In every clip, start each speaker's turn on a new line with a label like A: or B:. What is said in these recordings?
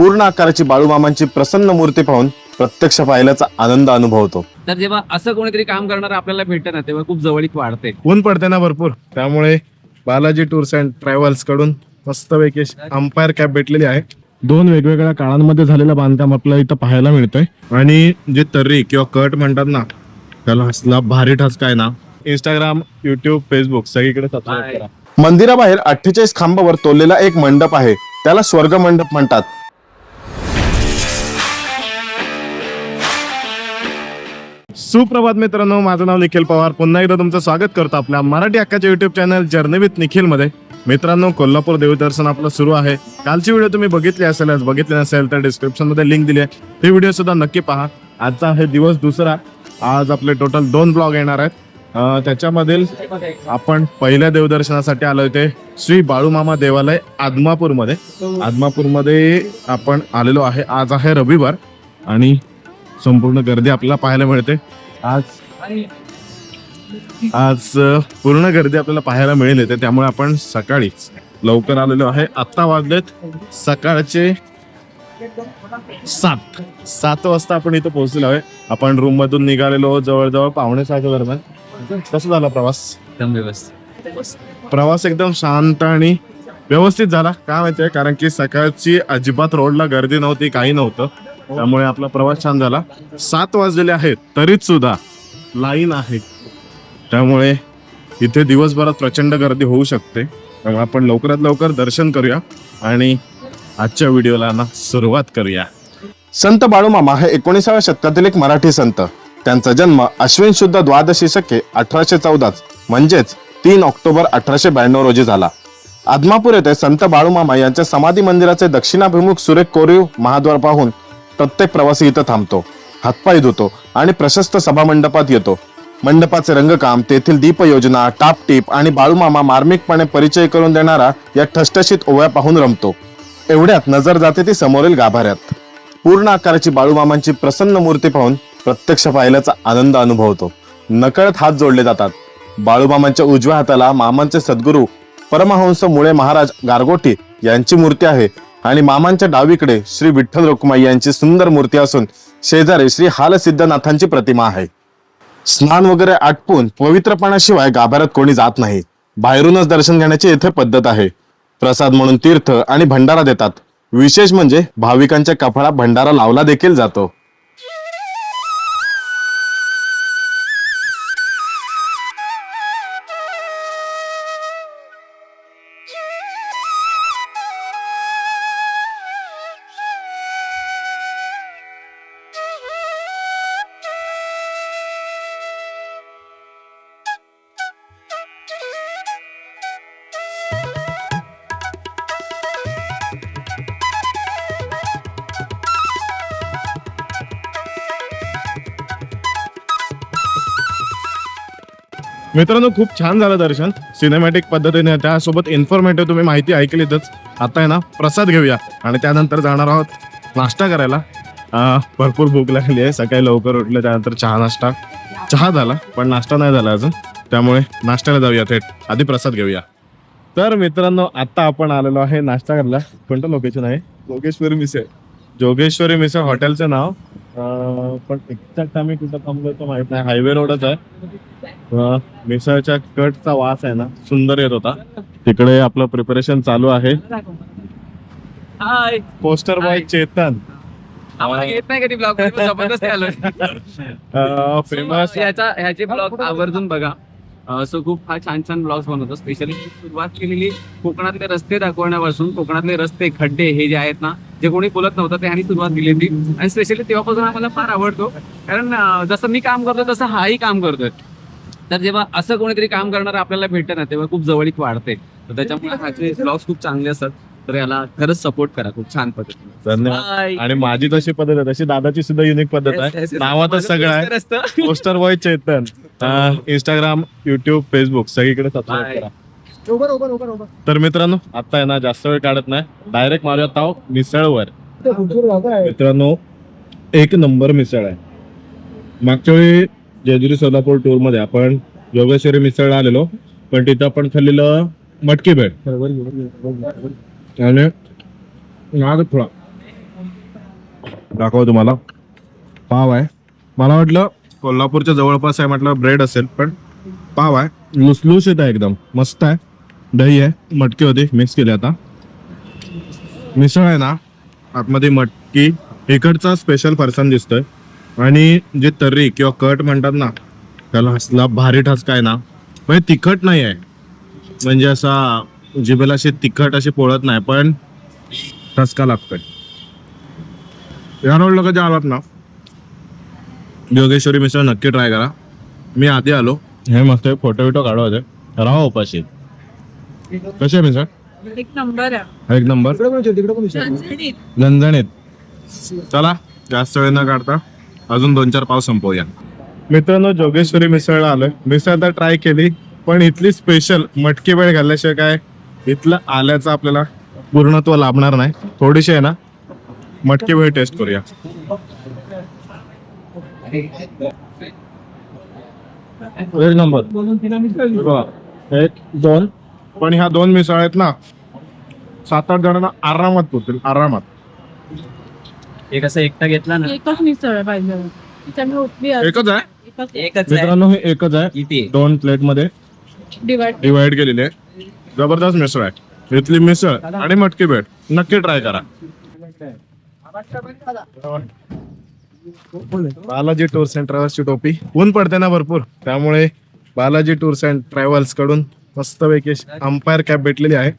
A: पूर्ण आकाराची बाळूमामांची प्रसन्न मूर्ती पाहून प्रत्यक्ष पाहिल्याचा आनंद अनुभवतो.
B: तर जेव्हा असं कोणीतरी काम करणार आपल्याला भेटतं ना तेव्हा खूप जवळीक वाढते.
C: ऊन पडते ना भरपूर. त्यामुळे बालाजी टूर्स अँड ट्रॅव्हल्सकडून मस्तपैकी अंपायर कॅब भेटलेली आहे. दोन वेगवेगळ्या काळांमध्ये झालेलं बांधकाम आपल्याला इथं पाहायला मिळतंय. आणि जे तर्री किंवा कट म्हणतात ना त्याला असला भारी ठसका आहे ना इंस्टाग्राम युट्यूब फेसबुक सगळीकडे सबस्क्राईब करा.
A: मंदिराबाहेर अठ्ठेचाळीस खांबावर तोललेला एक मंडप आहे त्याला स्वर्ग मंडप म्हणतात.
C: सुप्रभात मित्रांनो माझं नाव निखिल पवार. पुन्हा एकदा तुमचं स्वागत करतो आपल्या मराठी हक्काच्या युट्यूब चॅनल जर्नी विथ निखिलमध्ये मित्रांनो कोल्हापूर देवदर्शन आपलं सुरू आहे. कालची व्हिडिओ तुम्ही बघितली असेल आज बघितली नसेल तर डिस्क्रिप्शनमध्ये लिंक दिली आहे. ही व्हिडिओ सुद्धा नक्की पहा. आजचा आहे दिवस दुसरा. आज आपले टोटल दोन ब्लॉग येणार आहेत. त्याच्यामधील आपण पहिल्या देवदर्शनासाठी आलो होते श्री बाळूमामा देवालय आदमापूरमध्ये. आदमापूरमध्ये आपण आलेलो आहे. आज आहे रविवार. आणि संपूर्ण गर्दी आपल्याला पाहायला मिळते. आज आज पूर्ण गर्दी आपल्याला पाहायला मिळेल येते त्यामुळे आपण सकाळीच लवकर आलेलो आहे. आत्ता वाजलेत सकाळचे सात. सात वाजता आपण इथं पोहोचलेलो आहे. आपण रूम मधून निघालेलो जवळजवळ पावणे सहाच्या दरम्यान. कसा झाला प्रवास?
B: एकदम व्यवस्थित.
C: प्रवास एकदम शांत आणि व्यवस्थित झाला. काय माहितीये कारण की सकाळची अजिबात रोडला गर्दी नव्हती काही नव्हतं. हो. त्यामुळे आपला प्रवास छान झाला. सात वाजलेले आहेत तरीच सुद्धा लाईन आहे. त्यामुळे इथे दिवसभरात प्रचंड गर्दी होऊ शकते. त्यामुळे आपण लवकरात लवकर दर्शन करूया आणि आजच्या व्हिडिओला ना सुरुवात करूया.
A: संत बाळूमामा हे एकोणीसाव्या शतकातील एक मराठी संत. त्यांचा जन्म अश्विन शुद्ध द्वादशी शके अठराशे चौदाच म्हणजेच तीन ऑक्टोबर अठराशे ब्याण्णव रोजी झाला. आदमापूर येथे संत बाळूमामा यांच्या समाधी मंदिराचे दक्षिणाभिमुख सुरेख कोरीव महाद्वार पाहून प्रत्येक प्रवासी इथं थांबतो. हातपाय धुतो आणि प्रशस्त सभामंडपात येतो. मंडपाचे रंगकाम तेथील दीपयोजना टापटीप आणि बाळूमामा मार्मिकपणे परिचय करून देणारा या ठसठशीत ओव्या पाहून रमतो. एवढ्यात नजर जाते ती समोरील गाभाऱ्यात. पूर्ण आकाराची बाळूमामांची प्रसन्न मूर्ती पाहून प्रत्यक्ष पाहिल्याचा आनंद अनुभवतो. नकळत हात जोडले जातात. बाळूमामांच्या उजव्या हाताला मामांचे सद्गुरू परमहंस मुळे महाराज गारगोटी यांची मूर्ती आहे. आणि मामांच्या डावीकडे श्री विठ्ठल रुक्माई यांची सुंदर मूर्ती असून शेजारी श्री हालसिद्धनाथांची प्रतिमा आहे. स्नान वगैरे आटपून पवित्रपणाशिवाय गाभाऱ्यात कोणी जात नाही. बाहेरूनच दर्शन घेण्याची येथे पद्धत आहे. प्रसाद म्हणून तीर्थ आणि भंडारा देतात. विशेष म्हणजे भाविकांच्या कपाळात भंडारा लावला देखील जातो.
C: मित्रांनो खूप छान झालं दर्शन. सिनेमॅटिक पद्धतीने त्यासोबत इन्फॉर्मेटिव्ह तुम्ही माहिती ऐकलीतच. आता आहे ना प्रसाद घेऊया. आणि त्यानंतर जाणार आहोत नाश्ता करायला. भरपूर भूक लागली आहे. सकाळी लवकर उठले त्यानंतर चहा नाश्ता. चहा झाला पण नाश्ता नाही झाला अजून. त्यामुळे नाश्त्याला जाऊया थेट. आधी प्रसाद घेऊया. तर मित्रांनो आता आपण आलेलो आहे नाश्ता करायला. कोणतं? लोकेशन आहे? जोगेश्वरी मिसळ. जोगेश्वरी मिसळ हॉटेलचं नाव. पण एक्झॅक्ट आम्ही कुठं थांबलो तो माहीत नाही. हायवे रोडच आहे. मिसळच्या कटचा वास आहे ना सुंदर येत होता. तिकडे आपलं प्रिपरेशन चालू आहे.
B: Hi
C: poster boy Chetan.
B: आम्हाला येत नाही कधी ब्लॉग जबरदस्त आलोय.
C: फेमस
B: याचा ह्याचे ब्लॉग आवर्जून बघा. सो खूप हा छान छान ब्लॉग्स बनवतो स्पेशली सुरुवात केलेली कोकणातले रस्ते दाखवण्यापासून कोकणातले रस्ते खड्डे हे जे आहेत ना जे कोणी बोलत नव्हतं त्यांनी सुरुवात दिली होती. आणि स्पेशली तेव्हापासून आम्हाला फार आवडतो. कारण जसं मी काम करतो तसं हाही काम करतोय. तर जेव्हा असं कोणीतरी काम करणार आपल्याला भेटतं ना तेव्हा खूप जवळीक वाढते. तर त्याच्यामुळे ब्लॉग्स खूप चांगले असतात. तर याला खरंच सपोर्ट करा. खूप छान पद्धतीने
C: धन्यवाद.
B: Bye.
C: आणि माझी तशी पद्धत आहे तशी दादाची सुद्धा युनिक पद्धत
B: Yes,
C: आहे
B: yes.
C: नावातच सगळं आहे.
B: असतं.
C: Poster boy Chetan. Instagram YouTube Facebook सगळीकडे सबस्क्राईब
B: Bye.
C: करा. तर मित्रांनो आता आहे ना जास्त वेळ काढत नाही. डायरेक्ट मारूया ताव मिसळवर मित्रांनो एक नंबर मिसळ आहे. मागच्या वेळी जेजुरी सोलापूर टूरमध्ये आपण योगेश्वरी मिसळ आलेलो. पण तिथं आपण खाल्लेलं मटकी भेट आणि नाग थोडा दाखव तुम्हाला. पाव आहे. मला वाटलं कोल्हापूरच्या जवळपास आहे म्हटलं ब्रेड असेल पण पाव आहे. लुसलुशीत आहे एकदम. मस्त आहे. दही आहे. मटकी होती. मिक्स केली आता. मिसळ आहे ना आतमध्ये मटकी. इकडचा स्पेशल पर्सन दिसतोय. आणि जे तर्री किंवा कट म्हणतात ना त्याला असला भारी ठसका आहे ना. म्हणजे तिखट नाही आहे. म्हणजे असा जिभेला असे तिखट असे पोळत नाही पण ठसका लागतोय. या रोडला कधी आलात ना? योगेश्वरी मिसळ नक्की ट्राय करा. मी आधी आलो. हे मस्त फोटो बिटो काढू होते राहा उपाशी. कशी आहे मिसळ
D: एक नंबर आहे.
C: एक नंबर.
D: झणझणीत.
C: चला जास्त वेळ न काढता अजून दोन चार पाव संपवूया. मित्रांनो जोगेश्वरी मिसळला आलोय. मिसळ तर ट्राय केली पण इथली स्पेशल मटकी वेळ घालल्याशिवाय काय? इथलं आल्याचं आपल्याला पूर्णत्व लाभणार नाही. थोडीशी आहे ना मटकी वेळ टेस्ट करूया. नंबर. एक दोन. पण ह्या दोन मिसळ आहेत ना सात आठ जणांना आरामात पुरतील आरामात.
B: एक असं एकटा घेतला ना.
D: एकच मिसळ पाहिजे.
C: एकच आहे?
D: एकच
C: मित्रांनो हे एकच आहे.
B: किती?
C: दोन प्लेटमध्ये
D: डिवाइड
C: डिवाइड केलेली आहे जबरदस्त मिसळ आहे. इथली मिसळ आणि मटकी भेट. नक्की ट्राय करा. बालाजी टूर्स अँड ट्रॅव्हल्सची टोपी. ऊन पडते ना भरपूर. त्यामुळे बालाजी टूर्स अँड ट्रॅव्हल्सकडून मस्तपैकी अंपायर कॅब भेटलेली आहे.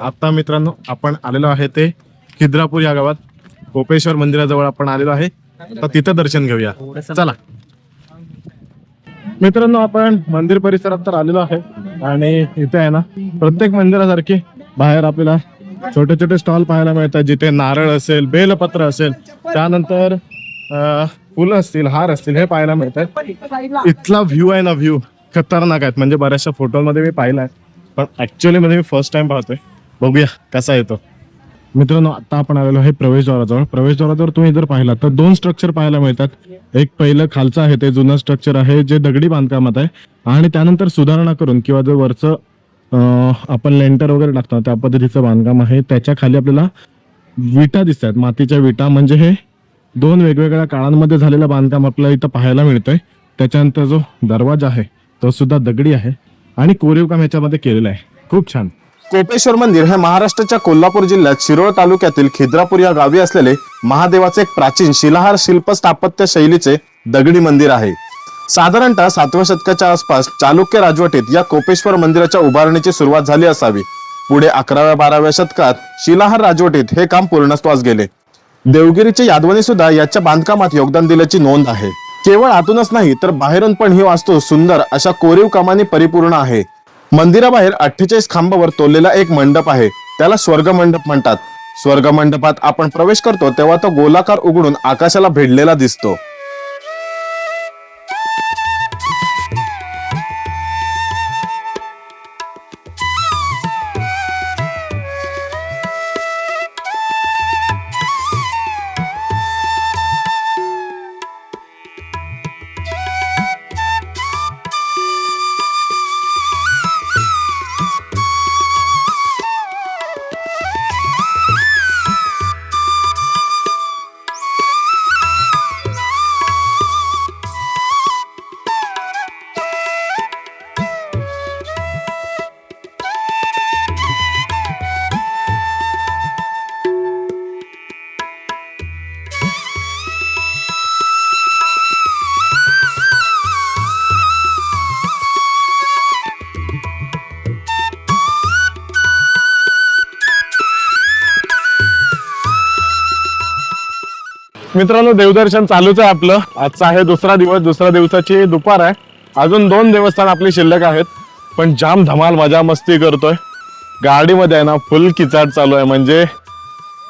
C: आता मित्रांनो आपण आलेलो आहे ते खिद्रापूर या गावात. कोपेश्वर मंदिराजवळ आपण आलेलो आहे. तर तिथं दर्शन घेऊया. चला. मित्रांनो आपण मंदिर परिसरात तर आलेलो आहे आणि इथे आहे ना प्रत्येक मंदिरासारखी बाहेर आपल्याला छोटे छोटे स्टॉल पाहायला मिळतात जिथे नारळ असेल बेलपत्र असेल. त्यानंतर फुलं असतील हार असतील हे पाहायला मिळतात. इथला व्ह्यू आहे ना व्ह्यू खतरनाक आहेत. म्हणजे बऱ्याचशा फोटोमध्ये मी पाहिला आहे पण ऍक्च्युअली मध्ये मी फर्स्ट टाइम पाहतोय. बघूया कसा येतो. मित्रांनो आता आपण आलेलो आहे प्रवेशद्वाराजवळ. प्रवेशद्वाराजवळ तुम्ही जर पाहिला तर दोन स्ट्रक्चर पाहायला मिळतात. एक पहिलं खालचं आहे ते जुनं स्ट्रक्चर आहे जे दगडी बांधकामात आहे. आणि त्यानंतर सुधारणा करून किंवा जर वरचं आपण लेंटर वगैरे टाकतो त्या पद्धतीचं बांधकाम आहे. त्याच्याखाली आपल्याला विटा दिसतात. मातीच्या विटा म्हणजे हे दोन वेगवेगळ्या काळांमध्ये झालेलं बांधकाम आपल्याला इथं पाहायला मिळतंय. त्याच्यानंतर जो दरवाजा आहे तो सुद्धा दगडी आहे. आणि कोरीव काम याच्यामध्ये केलेलं आहे. खूप छान.
A: कोपेश्वर मंदिर हे महाराष्ट्राच्या कोल्हापूर जिल्ह्यात शिरोळ तालुक्यातील खिद्रापूर या गावी असलेले महादेवाचे एक प्राचीन शिलाहार शिल्प स्थापत्य शैलीचे दगडी मंदिर आहे. साधारणतः सातव्या शतकाच्या आसपास चालुक्य राजवटीत या कोपेश्वर मंदिराच्या उभारणीची सुरुवात झाली असावी. पुढे अकराव्या बाराव्या शतकात शिलाहार राजवटीत हे काम पूर्णत्वास गेले. देवगिरीचे यादवनी सुद्धा याच्या बांधकामात योगदान दिल्याची नोंद आहे. केवळ आतूनच नाही तर बाहेरून पण ही वास्तू सुंदर अशा कोरीव कामाने परिपूर्ण आहे. मंदिराबाहेर अठ्ठेचाळीस खांबावर तोललेला एक मंडप आहे. त्याला स्वर्ग मंडप म्हणतात. स्वर्ग मंडपात आपण प्रवेश करतो तेव्हा तो गोलाकार उघडून आकाशाला भिडलेला दिसतो.
C: मित्रांनो देवदर्शन चालूच आहे आपलं. आजचा आहे दुसरा दिवस दुसऱ्या दिवसाची दुपार आहे. अजून दोन देवस्थान आपली शिल्लक आहेत. पण जाम धमाल मजा मस्ती करतोय. गाडीमध्ये आहे ना फुल किचाट चालू आहे. म्हणजे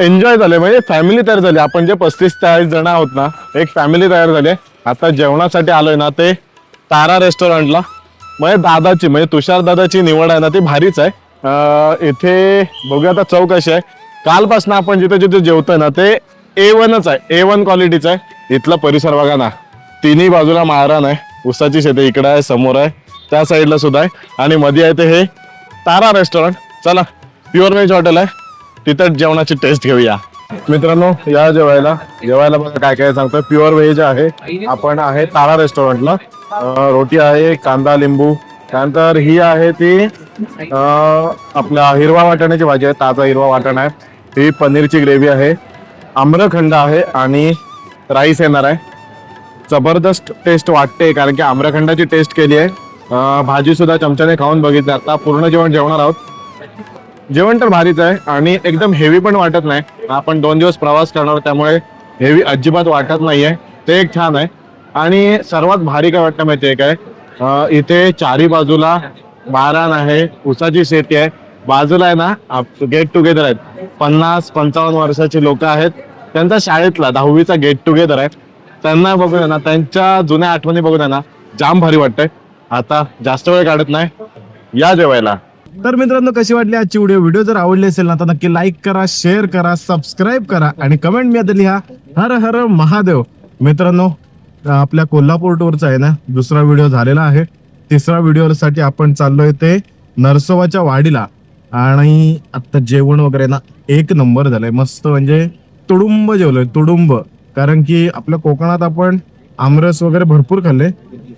C: एन्जॉय झाले. म्हणजे फॅमिली तयार झाली. आपण जे पस्तीस चाळीस जण आहोत ना एक फॅमिली तयार झाली आहे. आता जेवणासाठी आलोय ना ते तारा रेस्टॉरंटला म्हणजे दादाची म्हणजे तुषार दादाची निवड आहे ना ती भारीच आहे. इथे बघूया आता चव कशी आहे. कालपासून आपण जिथे जिथे जेवतोय ना ते ए वनच आहे. ए वन क्वालिटीचं आहे. इथला परिसर बघा ना. तिन्ही बाजूला मारण आहे. उसाची शेती इकडं आहे समोर आहे. त्या साईडला सुद्धा आहे. आणि मध्ये आहे ते हे तारा रेस्टॉरंट चला प्युअर व्हेज हॉटेल आहे. तिथं जेवणाची टेस्ट घेऊया. मित्रांनो या जेवायला. जेवायला बघा काय काय सांगतोय. प्युअर व्हेज आहे. आपण आहे तारा रेस्टॉरंटला रोटी आहे कांदा लिंबू. त्यानंतर ही आहे ती आपल्या हिरवा वाटाण्याची भाजी आहे. ताजा हिरवा वाटाणा आहे. ही पनीरची ग्रेव्ही आहे. आम्रखंड आहे आणि राईस येणार आहे. जबरदस्त टेस्ट वाटते कारण की आम्रखंडाची टेस्ट केली आहे. भाजी सुद्धा चमच्याने खाऊन बघितली. आता पूर्ण जेवण जेवणार आहोत. जेवण तर भारीच आहे आणि एकदम हेवी पण वाटत नाही. आपण दोन दिवस प्रवास करणार त्यामुळे हेवी अजिबात वाटत नाहीये. ते एक छान आहे. आणि सर्वात भारी काय वाटतं माहितीये काय? इथे चारी बाजूला बारान आहे उसाची शेती आहे. बाजूला आहे ना गेट टुगेदर आहेत. पन्नास पंचावन्न वर्षाची लोक आहेत. त्यांचा शाळेतला दहावीचा गेट टुगेदर आहे. त्यांना बघूया ना त्यांच्या जुन्या आठवणी बघूया ना. जाम भारी वाटतंय. आता जास्त वेळ काढत नाही. या जेवायला. तर मित्रांनो कशी वाटली आजची व्हिडिओ व्हिडिओ जर आवडली असेल ना तर नक्की लाईक करा शेअर करा सबस्क्राईब करा आणि कमेंट मी आता लिहा हर हर महादेव. मित्रांनो आपल्या कोल्हापूर टूरचा आहे ना दुसरा व्हिडिओ झालेला आहे. तिसरा व्हिडिओसाठी आपण चाललोय ते नरसोबाच्या वाडीला. आणि आता जेवण वगैरे ना एक नंबर झालंय. मस्त म्हणजे तुडुंब जेवलोय तुडुंब. कारण की आपल्या कोकणात आपण आमरस वगैरे भरपूर खाल्ले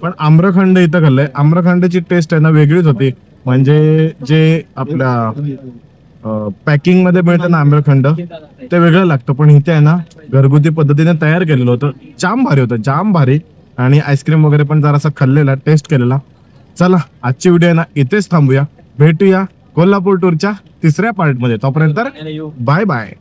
C: पण आम्रखंड इथं खाल्लंय. आम्रखंडची टेस्ट आहे ना वेगळीच होती. म्हणजे जे आपल्या पॅकिंगमध्ये मिळतं ना आम्रखंड ते वेगळं लागतं. पण इथे आहे ना घरगुती पद्धतीने तयार केलेलं होतं. जाम भारी होतं जाम भारी. आणि आईस्क्रीम वगैरे पण जरासा खाल्लेला टेस्ट केलेला. चला आजची व्हिडिओ आहे ना इथेच थांबूया. भेटूया. कोल्हापूर टूरच्या तिसऱ्या पार्टमध्ये. तोपर्यंत बाय बाय